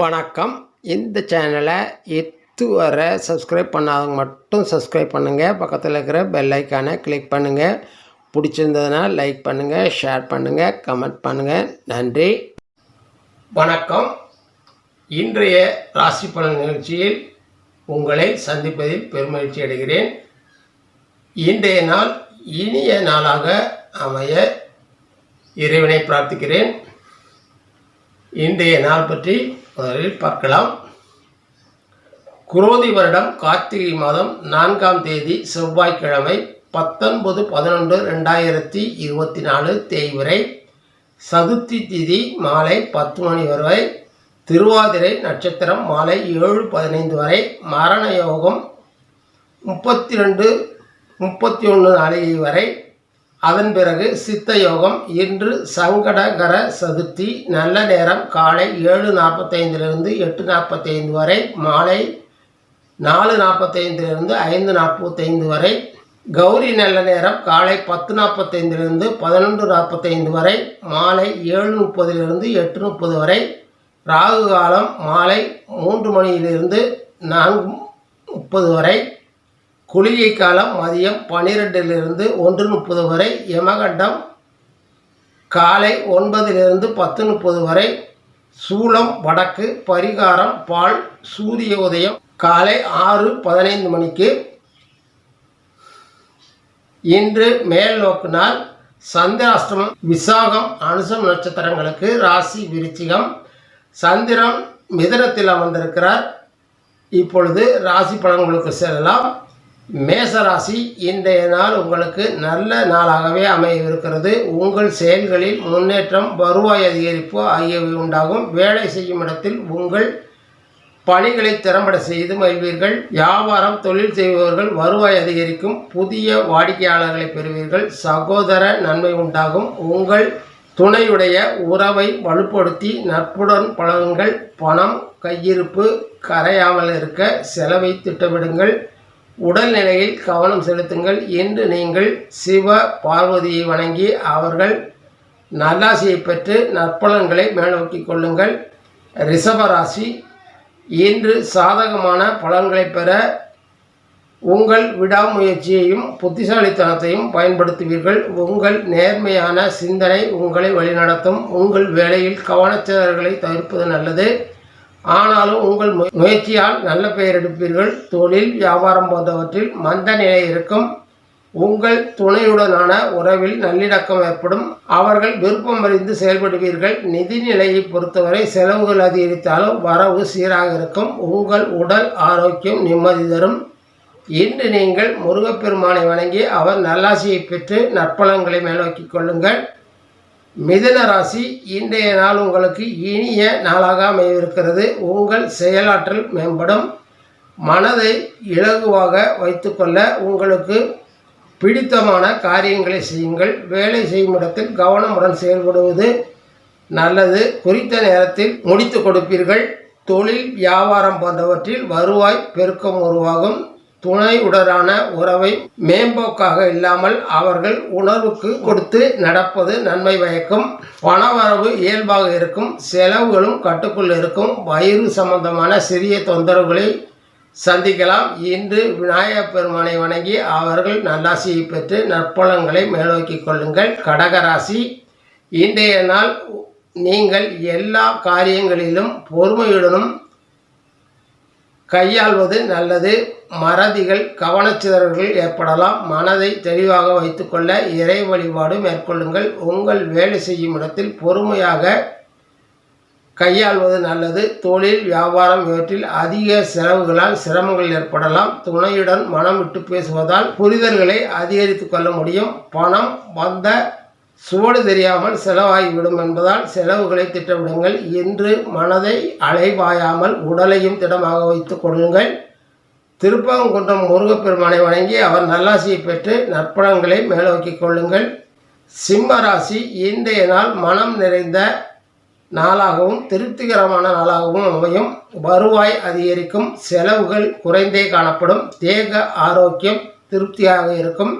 வணக்கம். இந்த சேனலை இதுவரை சப்ஸ்கிரைப் பண்ணாதவங்க மட்டும் சப்ஸ்கிரைப் பண்ணுங்கள் பக்கத்தில் இருக்கிற பெல் ஐக்கானை கிளிக் பண்ணுங்கள் பிடிச்சிருந்ததுன்னா லைக் பண்ணுங்கள் ஷேர் பண்ணுங்கள் கமெண்ட் பண்ணுங்கள் நன்றி. வணக்கம். இன்றைய ராசி பலன் நிகழ்ச்சியில் உங்களை சந்திப்பதில் பெருமகிழ்ச்சி அடைகிறேன். இன்றைய நாள் இனிய நாளாக அமைய இறைவனை பிரார்த்திக்கிறேன். இன்றைய நாள் பற்றி முதலில் பார்க்கலாம். குரோதி வருடம் கார்த்திகை மாதம் நான்காம் தேதி செவ்வாய்க்கிழமை பத்தொன்பது பதினொன்று ரெண்டாயிரத்தி இருபத்தி நாலு தேய்வரை சதுர்த்தி திதி மாலை பத்து மணி வரை. திருவாதிரை நட்சத்திரம் மாலை ஏழு பதினைந்து வரை. மரண யோகம் முப்பத்தி ரெண்டு முப்பத்தி ஒன்று நாளிகை வரை. அதன் பிறகு சித்த யோகம் இன்று சங்கடகர சதுர்த்தி நல்ல நேரம் காலை ஏழு நாற்பத்தைந்திலிருந்து எட்டு நாற்பத்தைந்து வரை மாலை நாலு நாற்பத்தைந்திலிருந்து ஐந்து நாற்பத்தைந்து வரை கௌரி நல்ல நேரம் காலை பத்து நாற்பத்தைந்திலிருந்து பதினொன்று நாற்பத்தைந்து வரை மாலை ஏழு முப்பதிலிருந்து எட்டு முப்பது வரை ராகு காலம் மாலை மூன்று மணியிலிருந்து நான்கு முப்பது வரை குளிகை காலம் மதியம் பன்னிரெண்டிலிருந்து ஒன்று முப்பது வரை யமகண்டம் காலை ஒன்பதிலிருந்து பத்து முப்பது வரை சூலம் வடக்கு பரிகாரம் பால் சூரிய உதயம் காலை ஆறு பதினைந்து மணிக்கு. இன்று மேல் நோக்கினால் சந்திராஷ்டமம் விசாகம் அனுசம் நட்சத்திரங்களுக்கு ராசி விருச்சிகம். சந்திரன் மிதனத்தில் அமர்ந்திருக்கிறார். இப்பொழுது ராசி பலன்களுக்கு செல்லலாம். மேச ராசி இன்றைய நாள் உங்களுக்கு நல்ல நாளாகவே அமையவிருக்கிறது. உங்கள் செயல்களில் முன்னேற்றம் வருவாய் அதிகரிப்பு ஆகியவை உண்டாகும். வேலை செய்யும் இடத்தில் உங்கள் பணிகளை திறம்பட செய்து மகிழ்வீர்கள். வியாபாரம் தொழில் செய்பவர்கள் வருவாய் அதிகரிக்கும். புதிய வாடிக்கையாளர்களை பெறுவீர்கள். சகோதர நன்மை உண்டாகும். உங்கள் துணையுடைய உறவை வலுப்படுத்தி நட்புடன் பழகுங்கள். பணம் கையிருப்பு கரையாமல் இருக்க செலவை திட்டமிடுங்கள். உடல்நிலையில் கவனம் செலுத்துங்கள் என்று நீங்கள் சிவ பார்வதியை வணங்கி அவர்கள் நல்லாசியை பெற்று நற்பலன்களை மேலோக்கி கொள்ளுங்கள். ரிஷபராசி இன்று சாதகமான பலன்களை பெற உங்கள் விடாமுயற்சியையும் புத்திசாலித்தனத்தையும் பயன்படுத்துவீர்கள். உங்கள் நேர்மையான சிந்தனை உங்களை வழிநடத்தும். உங்கள் வேலையில் கவனச்சிதறல்களை தவிர்ப்பது நல்லது. ஆனாலும் உங்கள் முயற்சியால் நல்ல பெயர் எடுப்பீர்கள். தொழில் வியாபாரம் போன்றவற்றில் மந்த நிலை இருக்கும். உங்கள் துணையுடனான உறவில் நல்லிணக்கம் ஏற்படும். அவர்கள் விருப்பம் அறிந்து செயல்படுவீர்கள். நிதி நிலையை பொறுத்தவரை செலவுகள் அதிகரித்தாலும் வரவு சீராக இருக்கும். உங்கள் உடல் ஆரோக்கியம் நிம்மதி தரும். இன்று நீங்கள் முருகப்பெருமானை வணங்கி அவர் நல்லாசியை பெற்று நற்பலங்களை மேலோக்கிக் கொள்ளுங்கள். மிதன ராசி இன்றைய நாள் உங்களுக்கு இனிய நாளாக அமையவிருக்கிறது. உங்கள் செயலாற்றல் மேம்படும். மனதை இலகுவாக வைத்துக்கொள்ள உங்களுக்கு பிடித்தமான காரியங்களை செய்யுங்கள். வேலை செய்யும் இடத்தில் கவனமுடன் செயல்படுவது நல்லது. குறித்த நேரத்தில் முடித்து கொடுப்பீர்கள். தொழில் வியாபாரம் போன்றவற்றில் வருவாய் பெருக்கம் உருவாகும். துணையுடரான உறவை மேம்போக்காக இல்லாமல் அவர்கள் உணர்வுக்கு கொடுத்து நடப்பது நன்மை பயக்கும். பணவரவு இயல்பாக இருக்கும். செலவுகளும் கட்டுக்குள் இருக்கும். வயிறு சம்பந்தமான சிறிய தொந்தரவுகளை சந்திக்கலாம். இன்று விநாயகப் பெருமானை வணங்கி அவர்கள் நல்லாசியை பெற்று நற்பலன்களை மேலோக்கிக் கொள்ளுங்கள். கடகராசி இன்றைய நாள் நீங்கள் எல்லா காரியங்களிலும் பொறுமையுடனும் கையாள்வது நல்லது. மறதிகள் கவனச்சிதறல்கள் ஏற்படலாம். மனதை தெளிவாக வைத்துக்கொள்ள இறை வழிபாடு மேற்கொள்ளுங்கள். உங்கள் வேலை செய்யும் இடத்தில் பொறுமையாக கையாள்வது நல்லது. தொழில் வியாபாரம் இவற்றில் அதிக செலவுகளால் சிரமங்கள் ஏற்படலாம். துணையுடன் மனம் விட்டு பேசுவதால் புரிதல்களை அதிகரித்து கொள்ள முடியும். பணம் வந்த சுவடு தெரியாமல் செலவாகிவிடும் என்பதால் செலவுகளை திட்டமிடுங்கள். இன்று மனதை அலைபாயாமல் உடலையும் திடமாக வைத்து கொள்ளுங்கள். திருப்பங்குன்றம் முருகப்பெருமானை வணங்கி அவர் நல்லாசியை பெற்று நற்பணங்களை மேலோக்கிக் கொள்ளுங்கள். சிம்ம ராசி இன்றைய நாள் மனம் நிறைந்த நாளாகவும் திருப்திகரமான நாளாகவும் அமையும். வருவாய் அதிகரிக்கும் செலவுகள் குறைந்தே காணப்படும். தேக ஆரோக்கியம் திருப்தியாக இருக்கும்.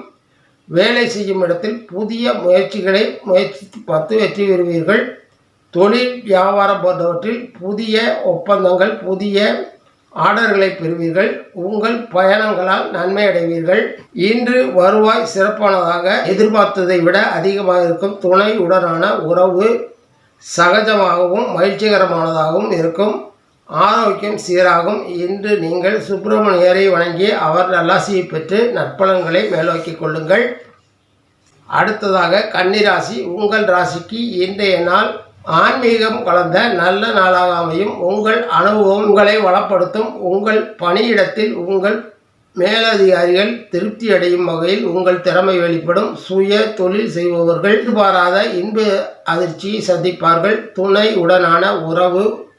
வேலை செய்யும் இடத்தில் புதிய முயற்சிகளை முயற்சித்து பத்து வெற்றி பெறுவீர்கள். தொழில் வியாபாரம் போன்றவற்றில் புதிய ஒப்பந்தங்கள் புதிய ஆர்டர்களை பெறுவீர்கள். உங்கள் பயணங்களால் நன்மை அடைவீர்கள். இன்று வருவாய் சிறப்பானதாக எதிர்பார்த்ததை விட அதிகமாக இருக்கும். துணையுடனான உறவு சகஜமாகவும் மகிழ்ச்சிகரமானதாகவும் இருக்கும். ஆரோக்கியம் சீராகும் இன்று நீங்கள் சுப்பிரமணியரை வணங்கி அவர் நல்லாசியை பெற்று நற்பலன்களை மேலோக்கிக் கொள்ளுங்கள். அடுத்ததாக கன்னிராசி உங்கள் ராசிக்கு இன்றைய நாள் ஆன்மீகம் கலந்த நல்ல நாளாக அமையும். உங்கள் அனுபவம் உங்களை வளப்படுத்தும். உங்கள் பணியிடத்தில் உங்கள் மேலதிகாரிகள் திருப்தி அடையும் வகையில் உங்கள் திறமை வெளிப்படும். சுய தொழில் செய்பவர்கள் எதிர்பாராத இன்ப அதிர்ச்சியை சந்திப்பார்கள். துணை உடனான உறவு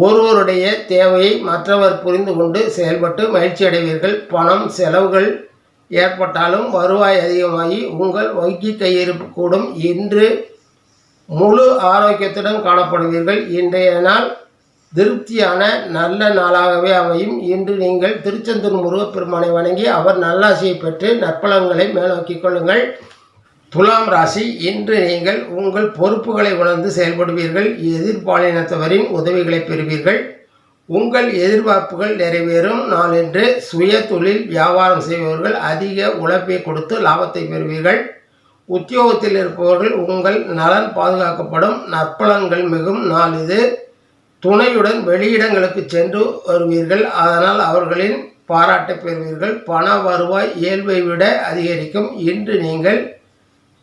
ஒருவருடைய தேவையை மற்றவர் புரிந்து கொண்டு செயல்பட்டு மகிழ்ச்சி அடைவீர்கள். பணம் செலவுகள் ஏற்பட்டாலும் வருவாய் அதிகமாகி உங்கள் வங்கி கையிருப்பு கூடும். இன்று முழு ஆரோக்கியத்துடன் காணப்படுவீர்கள். இன்றைய நாள் திருப்தியான நல்ல நாளாகவே அமையும். இன்று நீங்கள் திருச்செந்தூர் முருகப்பெருமானை வணங்கி அவர் நல்லாசியை பெற்று நற்பலங்களை மேலோக்கிக் கொள்ளுங்கள். துலாம் ராசி இன்று நீங்கள் உங்கள் பொறுப்புகளை உணர்ந்து செயல்படுவீர்கள். எதிர்பாலினத்தவரின் உதவிகளை பெறுவீர்கள். உங்கள் எதிர்பார்ப்புகள் நிறைவேறும். நாள் என்று சுய தொழில் வியாபாரம் செய்பவர்கள் அதிக உழைப்பை கொடுத்து லாபத்தை பெறுவீர்கள். உத்தியோகத்தில் இருப்பவர்கள் உங்கள் நலன் பாதுகாக்கப்படும். நற்பலன்கள் மிகும். நாள் இது துணையுடன் வெளியிடங்களுக்கு சென்று வருவீர்கள். அதனால் அவர்களின் பாராட்டை பெறுவீர்கள். பண வருவாய் இயல்பை விட அதிகரிக்கும். இன்று நீங்கள்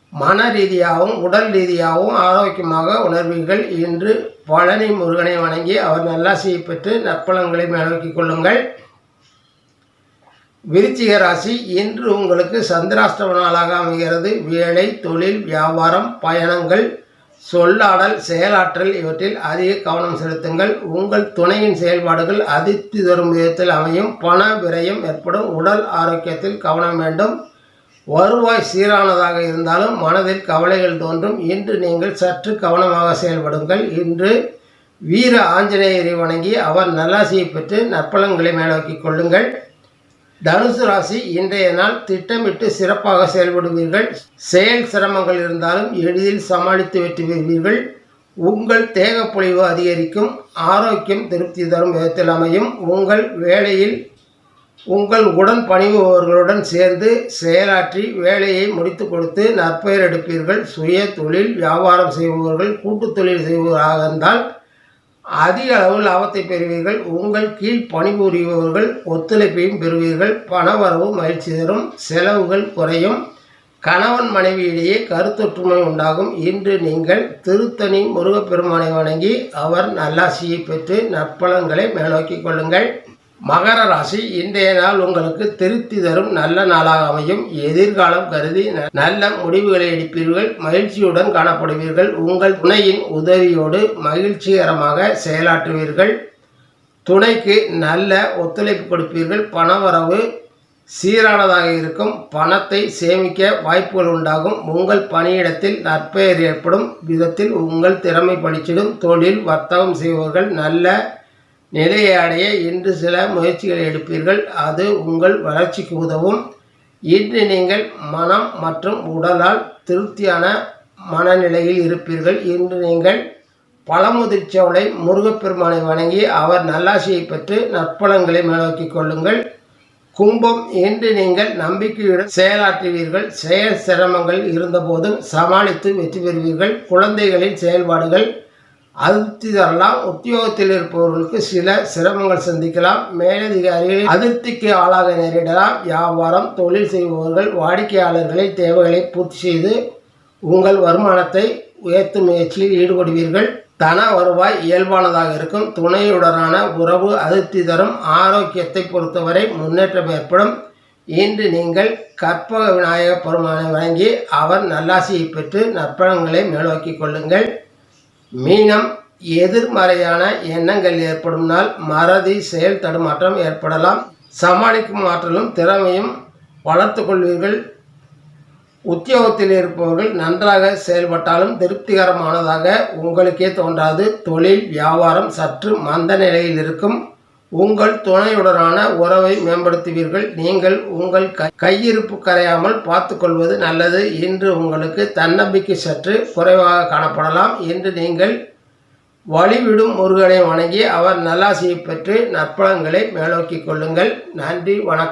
மன ரீதியாகவும் உடல் ரீதியாகவும் ஆரோக்கியமாக உணர்வீர்கள் இன்று பழனி முருகனை வணங்கி அவர் நல்லாசியை பெற்று நற்பலன்களை மேலோக்கிக் கொள்ளுங்கள். விருச்சிக ராசி இன்று உங்களுக்கு சந்திராஷ்டம நாளாக அமைகிறது. வேலை தொழில் வியாபாரம் பயணங்கள் சொல்லாடல் செயலாற்றல் இவற்றில் அதிக கவனம் செலுத்துங்கள். உங்கள் துணையின் செயல்பாடுகள் அதிர்ச்சி தரும் விதத்தில் அமையும். பண விரயம் ஏற்படும். உடல் ஆரோக்கியத்தில் கவனம் வேண்டும். வருவாய் சீரானதாக இருந்தாலும் மனதில் கவலைகள் தோன்றும். இன்று நீங்கள் சற்று கவனமாக செயல்படுங்கள். இன்று வீர ஆஞ்சநேயரை வணங்கி அவர் நல்லாசியை பெற்று நற்பலன்களை மேலோக்கி கொள்ளுங்கள். தனுசு ராசி இன்றைய நாள் திட்டமிட்டு சிறப்பாக செயல்படுவீர்கள். செயல் சிரமங்கள் இருந்தாலும் எளிதில் சமாளித்து வெற்றி பெறுவீர்கள். உங்கள் தேகப்பொழிவு அதிகரிக்கும். ஆரோக்கியம் திருப்தி தரும் விதத்தில் அமையும். உங்கள் வேலையில் உங்கள் உடன் பணிபவர்களுடன் சேர்ந்து செயலாற்றி வேலையை முடித்து கொடுத்து நற்பெயர் எடுப்பீர்கள். சுய தொழில் வியாபாரம் செய்பவர்கள் கூட்டுத் தொழில் செய்பவராக இருந்தால் அதிக அளவு லாபத்தை பெறுவீர்கள். உங்கள் கீழ் பணிபுரிபவர்கள் ஒத்துழைப்பையும் பெறுவீர்கள். பணவரவு மகிழ்ச்சி தரும். செலவுகள் குறையும். கணவன் மனைவியிடையே கருத்தொற்றுமை உண்டாகும். இன்று நீங்கள் திருத்தணி முருகப்பெருமானை வணங்கி அவர் நல்லாசியை பெற்று நற்பலன்களை மேலோக்கிக் கொள்ளுங்கள். மகர ராசி இன்றைய நாள் உங்களுக்கு திருப்தி தரும் நல்ல நாளாக அமையும். எதிர்காலம் கருதி ந- நல்ல முடிவுகளை எடுப்பீர்கள் மகிழ்ச்சியுடன் காணப்படுவீர்கள். உங்கள் துணையின் உதவியோடு மகிழ்ச்சிகரமாக செயலாற்றுவீர்கள். துணைக்கு நல்ல ஒத்துழைப்பு கொடுப்பீர்கள். பணவரவு சீரானதாக இருக்கும். பணத்தை சேமிக்க வாய்ப்புகள் உண்டாகும். உங்கள் பணியிடத்தில் நற்பெயர் ஏற்படும். விதத்தில் உங்கள் திறமை படிச்சிடும் தொழில் வர்த்தகம் செய்பவர்கள் நல்ல நிலையை அடைய இன்று சில முயற்சிகளை எடுப்பீர்கள். அது உங்கள் வளர்ச்சிக்கு உதவும். இன்று நீங்கள் மனம் மற்றும் உடலால் திருப்தியான மனநிலையில் இருப்பீர்கள். இன்று நீங்கள் பழமுதிர்ச்சோலை முருகப்பெருமானை வணங்கி அவர் நல்லாசியை பெற்று நற்பலன்களை மேலோக்கி கொள்ளுங்கள். கும்பம் இன்று நீங்கள் நம்பிக்கையுடன் செயலாற்றுவீர்கள். செயல் சிரமங்கள் இருந்தபோதும் சமாளித்து வெற்றி பெறுவீர்கள். குழந்தைகளின் செயல்பாடுகள் அதிருப்தி தரலாம் உத்தியோகத்தில் இருப்பவர்களுக்கு சில சிரமங்கள் சந்திக்கலாம். மேலதிகாரிகள் அதிருப்திக்கு ஆளாக நேரிடலாம். வியாபாரம் தொழில் செய்பவர்கள் வாடிக்கையாளர்களின் தேவைகளை பூர்த்தி செய்து உங்கள் வருமானத்தை உயர்த்தும் முயற்சியில் ஈடுபடுவீர்கள். தன வருவாய் இயல்பானதாக இருக்கும். துணையுடனான உறவு அதிருப்தி தரும். ஆரோக்கியத்தை பொறுத்தவரை முன்னேற்றம் ஏற்படும். இன்று நீங்கள் கற்பக விநாயக பெருமானை வழங்கி அவர் நல்லாசியை பெற்று நற்பழங்களை மேலோக்கிக் கொள்ளுங்கள். மீனம் எதிர்மறையான எண்ணங்கள் ஏற்படும் நாள் மறதி செயல் தடுமாற்றம் ஏற்படலாம். சமாளிக்கும் ஆற்றலும் திறமையும் வளர்த்து கொள்வீர்கள். உத்தியோகத்தில் இருப்பவர்கள் நன்றாக செயல்பட்டாலும் திருப்திகரமானதாக உங்களுக்கே தோன்றாது. தொழில் வியாபாரம் சற்று மந்த நிலையில் இருக்கும். உங்கள் துணையுடனான உறவை மேம்படுத்துவீர்கள். நீங்கள் உங்கள் கையிருப்பு கரையாமல் பார்த்துக்கொள்வது நல்லது. இன்று உங்களுக்கு தன்னம்பிக்கை சற்று குறைவாக காணப்படலாம். என்று நீங்கள் வழிவிடும் முருகனை வணங்கி அவர் நல்லாசியை பெற்று நற்பழங்களை மேலோக்கிக் கொள்ளுங்கள். நன்றி வணக்கம்.